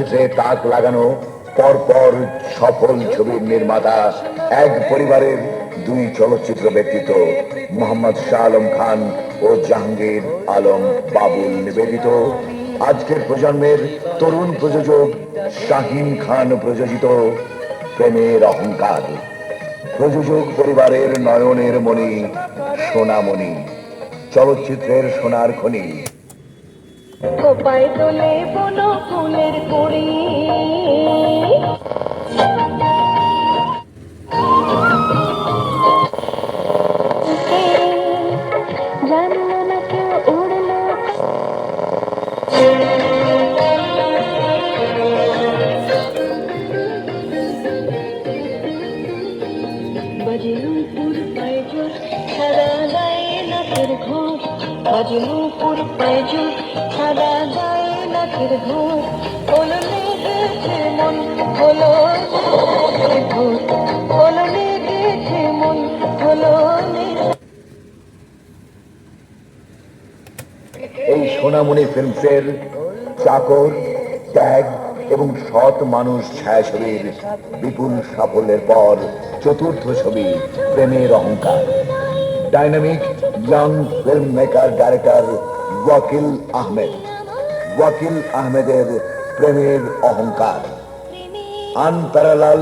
চলচ্চিত্রে তাক লাগানো, পরপর সফল ছবির নির্মাতা, এক পরিবারের দুই চলচ্চিত্র ব্যক্তিত্ব মোহাম্মদ শাহ আলম খান ও জাহাঙ্গীর আলম বাবুল নিবেদিত। আজকের প্রজন্মের তরুণ প্রযোজক শাহিন খান প্রযোজিত প্রেমের অহংকার। প্রযোজক পরিবারের নয়নের মণি, সোনামণি। চলচ্চিত্রের সোনার খনি কোপায় তোলে বনো ফুলের কেউ উড়লো বাজনুপুর পায়জোর সারা গায়ে নাচের ঘর। ঘর মন হলো মন হলো এই সোনামণি ফিল্মসের চাকর, ত্যাগ এবং সৎ মানুষ ছায়াছবির বিপুল সাফল্যের পর চতুর্থ ছবি প্রেমের অহংকার। dynamic young film maker director Wakil Ahmed Wakil আহমেদের প্রেমের অহংকার আনপ্যারালাল